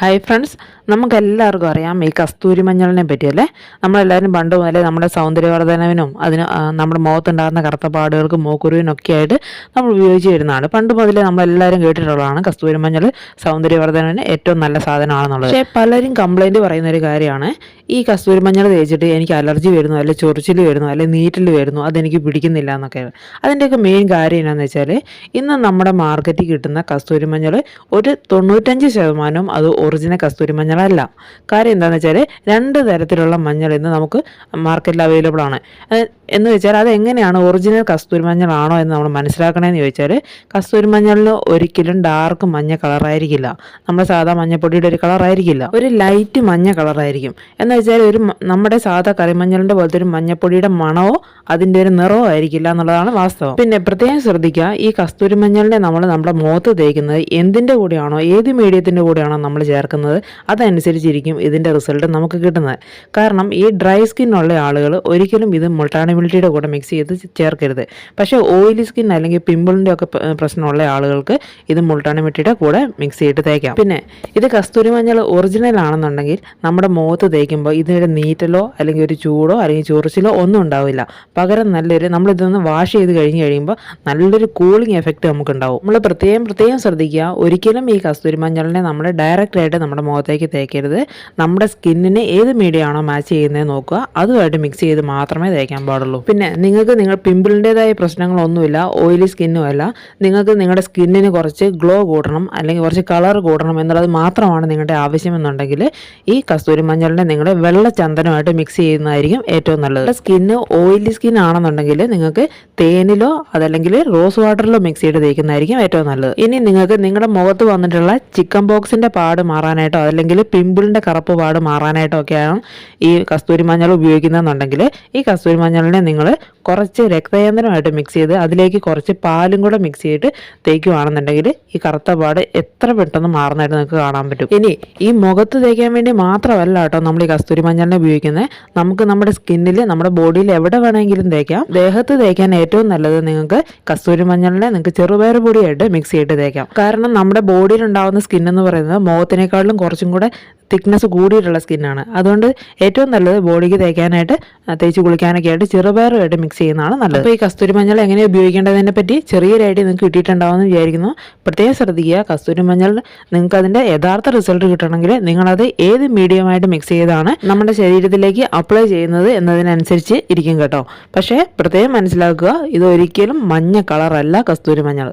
Hi friends നമുക്കെല്ലാവർക്കും അറിയാം ഈ കസ്തൂരി മഞ്ഞളിനെ പറ്റിയല്ലേ? നമ്മളെല്ലാവരും പണ്ട് മുതലേ നമ്മുടെ സൗന്ദര്യവർദ്ധനവിനും അതിന് നമ്മുടെ മുഖത്തുണ്ടാകുന്ന കറുത്ത പാടുകൾക്കും മൂക്കുരുവിനൊക്കെ ആയിട്ട് നമ്മൾ ഉപയോഗിച്ച് വരുന്നതാണ്. പണ്ട് മുതലേ നമ്മളെല്ലാവരും കേട്ടിട്ടുള്ളതാണ് കസ്തൂരി മഞ്ഞൾ സൗന്ദര്യവർദ്ധനവിന് ഏറ്റവും നല്ല സാധനമാണെന്നുള്ളത്. പക്ഷേ പലരും കംപ്ലൈന്റ് പറയുന്ന ഒരു കാര്യമാണ്. ഈ കസ്തൂരി മഞ്ഞൾ തേച്ചിട്ട് എനിക്ക് അലർജി വരുന്നു അല്ലെങ്കിൽ ചൊറിച്ചിൽ വരുന്നു അല്ലെങ്കിൽ നീറ്റിൽ വരുന്നു അതെനിക്ക് പിടിക്കുന്നില്ല എന്നൊക്കെ. അതിന്റെയൊക്കെ മെയിൻ കാര്യം എന്നാന്ന് വെച്ചാൽ ഇന്ന് നമ്മുടെ മാർക്കറ്റിൽ കിട്ടുന്ന കസ്തൂരി മഞ്ഞൾ ഒരു തൊണ്ണൂറ്റഞ്ച് ശതമാനവും അത് ഒറിജിനൽ കസ്തൂരി മഞ്ഞളല്ല കാര്യം എന്താണെന്ന് വെച്ചാൽ രണ്ട് തരത്തിലുള്ള മഞ്ഞൾ ഇന്ന് നമുക്ക് മാർക്കറ്റിൽ അവൈലബിൾ ആണ്. എന്ന് വെച്ചാൽ അത് എങ്ങനെയാണ് ഒറിജിനൽ കസ്തൂരി മഞ്ഞളാണോ എന്ന് നമ്മൾ മനസ്സിലാക്കണമെന്ന് ചോദിച്ചാൽ കസ്തൂരി മഞ്ഞളിന് ഒരിക്കലും ഡാർക്ക് മഞ്ഞ കളറായിരിക്കില്ല നമ്മുടെ സാധാ മഞ്ഞപ്പൊടിയുടെ ഒരു കളറായിരിക്കില്ല ഒരു ലൈറ്റ് മഞ്ഞ കളറായിരിക്കും എന്ന് വെച്ചാൽ ഒരു നമ്മുടെ സാധാ കറിമഞ്ഞളിന്റെ പോലത്തെ ഒരു മഞ്ഞപ്പൊടിയുടെ മണമോ അതിന്റെ ഒരു നിറമോ ആയിരിക്കില്ല എന്നുള്ളതാണ് വാസ്തവം. പിന്നെ പ്രത്യേകം ശ്രദ്ധിക്കുക ഈ കസ്തൂരി മഞ്ഞളിനെ നമ്മൾ നമ്മുടെ മുഖത്ത് തേക്കുന്നത് എന്തിന്റെ കൂടെയാണോ ഏത് മീഡിയത്തിന്റെ കൂടെയാണോ നമ്മൾ ചേർക്കുന്നത് അതനുസരിച്ചിരിക്കും ഇതിന്റെ റിസൾട്ട് നമുക്ക് കിട്ടുന്നത്. കാരണം ഈ ഡ്രൈ സ്കിന്നുള്ള ആളുകൾ ഒരിക്കലും ഇത് മുൾട്ടാണിബിലിറ്റിയുടെ കൂടെ മിക്സ് ചെയ്ത് ചേർക്കരുത്. പക്ഷേ ഓയിലി സ്കിൻ അല്ലെങ്കിൽ പിമ്പിളിന്റെ ഒക്കെ പ്രശ്നമുള്ള ആളുകൾക്ക് ഇത് മുൾട്ടാണിമിട്ടിയുടെ കൂടെ മിക്സ് ചെയ്ത് തേക്കാം. പിന്നെ ഇത് കസ്തൂരി മഞ്ഞൾ ഒറിജിനൽ ആണെന്നുണ്ടെങ്കിൽ നമ്മുടെ മുഖത്ത് തേക്കുമ്പോൾ ഇതിന്റെ നീറ്റലോ അല്ലെങ്കിൽ ഒരു ചൂടോ അല്ലെങ്കിൽ ചൊറിച്ചിലോ ഒന്നും ഉണ്ടാവില്ല. പകരം നല്ലൊരു നമ്മളിതൊന്ന് വാഷ് ചെയ്ത് കഴിഞ്ഞ് കഴിയുമ്പോൾ നല്ലൊരു കൂളിംഗ് എഫക്റ്റ് നമുക്കുണ്ടാവും. നമ്മൾ പ്രത്യേകം പ്രത്യേകം ശ്രദ്ധിക്കുക. ഒരിക്കലും ഈ കസ്തൂരി മഞ്ഞളിനെ നമ്മൾ ഡയറക്റ്റ് ആയിട്ട് നമ്മുടെ മുഖത്തേക്ക് തേക്കരുത്. നമ്മുടെ സ്കിന്നിന് ഏത് മീഡിയ ആണോ മാച്ച് ചെയ്യുന്നത് നോക്കുക. അതുമായിട്ട് മിക്സ് ചെയ്ത് മാത്രമേ തേക്കാൻ പാടുള്ളൂ. പിന്നെ നിങ്ങൾക്ക് നിങ്ങൾ പിമ്പിളിന്റെതായ പ്രശ്നങ്ങളൊന്നുമില്ല ഓയിലി സ്കിന്നും അല്ല. നിങ്ങൾക്ക് നിങ്ങളുടെ സ്കിന്നിന് കുറച്ച് ഗ്ലോ കൂടണം അല്ലെങ്കിൽ കുറച്ച് കളർ കൂടണം എന്നുള്ളത് മാത്രമാണ് നിങ്ങളുടെ ആവശ്യമെന്നുണ്ടെങ്കിൽ ഈ കസ്തൂരി മഞ്ഞളിനെ നിങ്ങൾ വെള്ള ചന്ദനമായിട്ട് മിക്സ് ചെയ്യുന്നതായിരിക്കും ഏറ്റവും നല്ലത്. സ്കിന്ന് ഓയിലി സ്കിൻ ആണെന്നുണ്ടെങ്കിൽ നിങ്ങൾക്ക് തേനിലോ അതല്ലെങ്കിൽ റോസ് വാട്ടറിലോ മിക്സ് ചെയ്ത് തേക്കുന്നതായിരിക്കും ഏറ്റവും നല്ലത്. ഇനി നിങ്ങൾക്ക് നിങ്ങളുടെ മുഖത്ത് വന്നിട്ടുള്ള ചിക്കൻ ബോക്സിന്റെ പാട് മാറാനായിട്ടോ അല്ലെങ്കിൽ പിമ്പിളിന്റെ കറുപ്പ് പാട് മാറാനായിട്ടോ ഒക്കെയാണ് ഈ കസ്തൂരി മഞ്ഞൾ ഉപയോഗിക്കുന്നതെന്നുണ്ടെങ്കിൽ ഈ കസ്തൂരി മഞ്ഞളിനെ നിങ്ങൾ കുറച്ച് രക്തയന്ത്രമായിട്ട് മിക്സ് ചെയ്ത് അതിലേക്ക് കുറച്ച് പാലും കൂടെ മിക്സ് ചെയ്തിട്ട് തേക്കുവാണെന്നുണ്ടെങ്കിൽ ഈ കറുത്ത പാട് എത്ര പെട്ടെന്ന് മാറുന്നതായിട്ട് നിങ്ങൾക്ക് കാണാൻ പറ്റും. ഇനി ഈ മുഖത്ത് തേക്കാൻ വേണ്ടി മാത്രമല്ല കേട്ടോ നമ്മൾ ഈ കസ്തൂരി മഞ്ഞളിനെ ഉപയോഗിക്കുന്നത്. നമുക്ക് നമ്മുടെ സ്കിന്നിൽ നമ്മുടെ ബോഡിയിൽ എവിടെ വേണമെങ്കിലും തേക്കാം. ദേഹത്ത് തേക്കാൻ ഏറ്റവും നല്ലത് നിങ്ങൾക്ക് കസ്തൂരി മഞ്ഞളിനെ നിങ്ങൾക്ക് ചെറുപയർ പൊടിയായിട്ട് മിക്സ് ചെയ്തിട്ട് തേക്കാം. കാരണം നമ്മുടെ ബോഡിയിൽ ഉണ്ടാകുന്ന സ്കിൻ എന്ന് പറയുന്നത് മുഖത്തിനേക്കാളും കുറച്ചും കൂടെ തിക്നെസ് കൂടിയിട്ടുള്ള സ്കിന്നാണ് അതുകൊണ്ട് ഏറ്റവും നല്ലത് ബോഡിക്ക് തേക്കാനായിട്ട് തേച്ച് കുളിക്കാനൊക്കെ ആയിട്ട് ചെറുപയറുമായിട്ട് മിക്സ് ചെയ്യുന്നതാണ് നല്ലത്. അപ്പോൾ ഈ കസ്തൂരി മഞ്ഞൾ എങ്ങനെ ഉപയോഗിക്കേണ്ടതിനെ പറ്റി ചെറിയൊരു ഐഡിയ നിങ്ങൾക്ക് കിട്ടിയിട്ടുണ്ടാവുമെന്ന് വിചാരിക്കുന്നു. പ്രത്യേകം ശ്രദ്ധിക്കുക കസ്തൂരി മഞ്ഞൾ നിങ്ങൾക്ക് അതിന്റെ യഥാർത്ഥ റിസൾട്ട് കിട്ടണമെങ്കിൽ നിങ്ങളത് ഏത് മീഡിയമായിട്ട് മിക്സ് ചെയ്താണ് നമ്മുടെ ശരീരത്തിലേക്ക് അപ്ലൈ ചെയ്യുന്നത് എന്നതിനനുസരിച്ച് ഇരിക്കും കേട്ടോ. പക്ഷേ പ്രത്യേകം മനസ്സിലാക്കുക ഇത് ഒരിക്കലും മഞ്ഞ കളറല്ല കസ്തൂരി മഞ്ഞൾ.